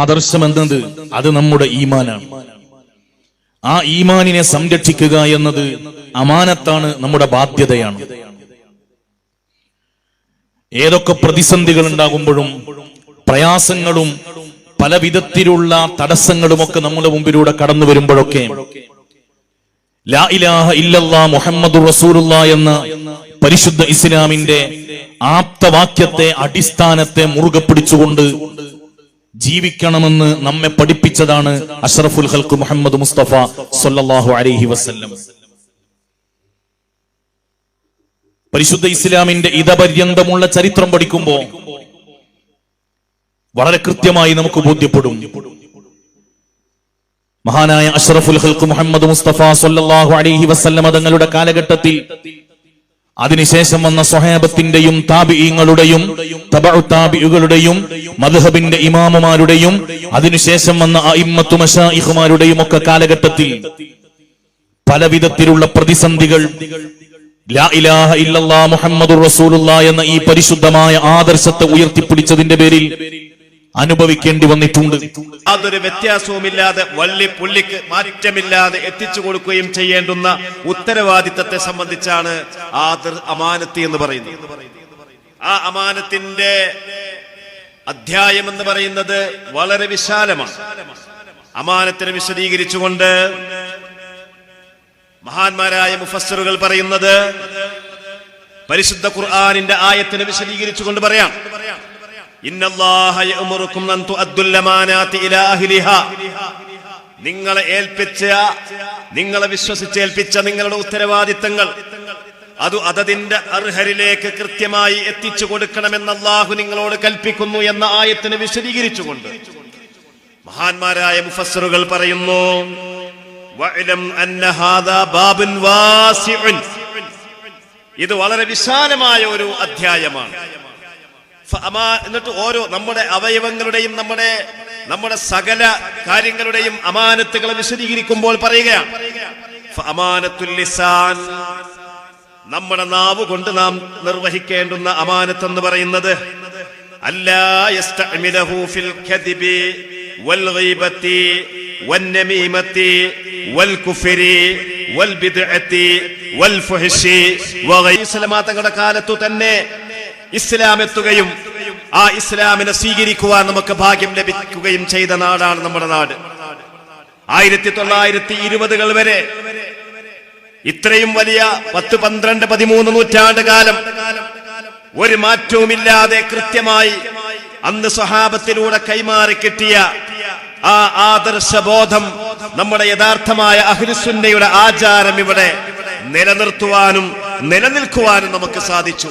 ആദർശം എന്നത് അത് നമ്മുടെ ഈമാനാണ്. ആ ഈമാനിനെ സംരക്ഷിക്കുക എന്നത് അമാനത്താണ് നമ്മുടെ ബാധ്യതയാണ്. ഏതൊക്കെ പ്രതിസന്ധികൾ ഉണ്ടാകുമ്പോഴും പ്രയാസങ്ങളും പല വിധത്തിലുള്ള തടസ്സങ്ങളുമൊക്കെ നമ്മുടെ മുമ്പിലൂടെ കടന്നു വരുമ്പോഴൊക്കെ ലാ ഇലാഹ ഇല്ലല്ലാ മുഹമ്മദ് റസൂലുള്ള എന്ന പരിശുദ്ധ ഇസ്ലാമിന്റെ ആപ്തവാക്യത്തെ അടിസ്ഥാനത്തെ മുറുകെ പിടിച്ചുകൊണ്ട് ജീവിക്കണമെന്ന് നമ്മെ പഠിപ്പിച്ചതാണ് അഷറഫുൽ ഹൽക്ക് മുഹമ്മദ് മുസ്തഫ സല്ലല്ലാഹു അലൈഹി വസല്ലം. പരിശുദ്ധ ഇസ്ലാമിന്റെ ഇതപര്യന്തമുള്ള ചരിത്രം പഠിക്കുമ്പോ വളരെ കൃത്യമായി നമുക്ക് ബോധ്യപ്പെടും. മഹാനായ അഷറഫുൽ ഹൽക്ക് മുഹമ്മദ് മുസ്തഫ സല്ലല്ലാഹു അലൈഹി വസല്ലമ തങ്ങളുടെ കാലഘട്ടത്തിൽ അതിനുശേഷം വന്ന സൊഹേബത്തിന്റെയും താബിഈങ്ങളുടെയും തബഉ താബിഉകളുടെയും മദ്ഹബിന്റെ ഇമാമുമാരുടെയും അതിനുശേഷം വന്ന മശായിഖുമാരുടെയും ഒക്കെ കാലഘട്ടത്തിൽ പലവിധത്തിലുള്ള പ്രതിസന്ധികൾ എന്ന ഈ പരിശുദ്ധമായ ആദർശത്തെ ഉയർത്തിപ്പിടിച്ചതിന്റെ പേരിൽ അനുഭവിക്കേണ്ടി വന്നിട്ടുണ്ട്. അതൊരു വ്യത്യാസവുമില്ലാതെ വള്ളി പുള്ളിക്ക് മാറ്റമില്ലാതെ എത്തിച്ചു കൊടുക്കുകയും ചെയ്യേണ്ടുന്ന ഉത്തരവാദിത്തത്തെ സംബന്ധിച്ചാണ് ആദർ അമാനത്തി എന്ന് പറയുന്നത്. ആ അമാനത്തിന്റെ അധ്യായം എന്ന് പറയുന്നത് വളരെ വിശാലമാണ്. അമാനത്തിനെ വിശദീകരിച്ചുകൊണ്ട് മഹാന്മാരായ മുഫസ്സറുകൾ പറയുന്നത് പരിശുദ്ധ ഖുർആാനിന്റെ ആയത്തിനെ വിശദീകരിച്ചുകൊണ്ട് പറയാം. നിങ്ങളെ ഏൽപ്പിച്ച നിങ്ങളെ വിശ്വസിച്ച് ഏൽപ്പിച്ച നിങ്ങളുടെ ഉത്തരവാദിത്തങ്ങൾ അത് അതതിന്റെ അർഹരിലേക്ക് കൃത്യമായി എത്തിച്ചു കൊടുക്കണമെന്ന് അള്ളാഹു നിങ്ങളോട് കൽപ്പിക്കുന്നു എന്ന ആയത്തിനെ വിശദീകരിച്ചുകൊണ്ട് മഹാന്മാരായ മുഫസ്സറുകൾ പറയുന്നു ഇത് വളരെ വിശാലമായ ഒരു അധ്യായമാണ്. എന്നിട്ട് ഓരോ നമ്മുടെ അവയവങ്ങളുടെയും നമ്മുടെ നമ്മുടെ സകല കാര്യങ്ങളുടെയും അമാനത്തുകളെ വിശദീകരിക്കുമ്പോൾ പറയുകയാണ്. നമ്മുടെ നാവ് കൊണ്ട് നാം നിർവഹിക്കേണ്ടുന്ന അമാനത്ത് എന്ന് പറയുന്നത് തങ്ങളുടെ കാലത്തു തന്നെ ഇസ്ലാം എത്തുകയും ആ ഇസ്ലാമിനെ സ്വീകരിക്കുവാൻ നമുക്ക് ഭാഗ്യം ലഭിക്കുകയും ചെയ്ത നാടാണ് നമ്മുടെ നാട്. ആയിരത്തി തൊള്ളായിരത്തി ഇരുപതുകൾ വരെ ഇത്രയും വലിയ പത്ത് പന്ത്രണ്ട് പതിമൂന്ന് നൂറ്റാണ്ട് കാലം ഒരു മാറ്റവുമില്ലാതെ കൃത്യമായി അന്ന് സ്വഹാബത്തിലൂടെ കൈമാറി കിട്ടിയ ആ ആദർശ ബോധം നമ്മുടെ യഥാർത്ഥമായ അഹ്ലുസുന്നയുടെ ആചാരം ഇവിടെ നിലനിർത്തുവാനും നിലനിൽക്കുവാനും നമുക്ക് സാധിച്ചു.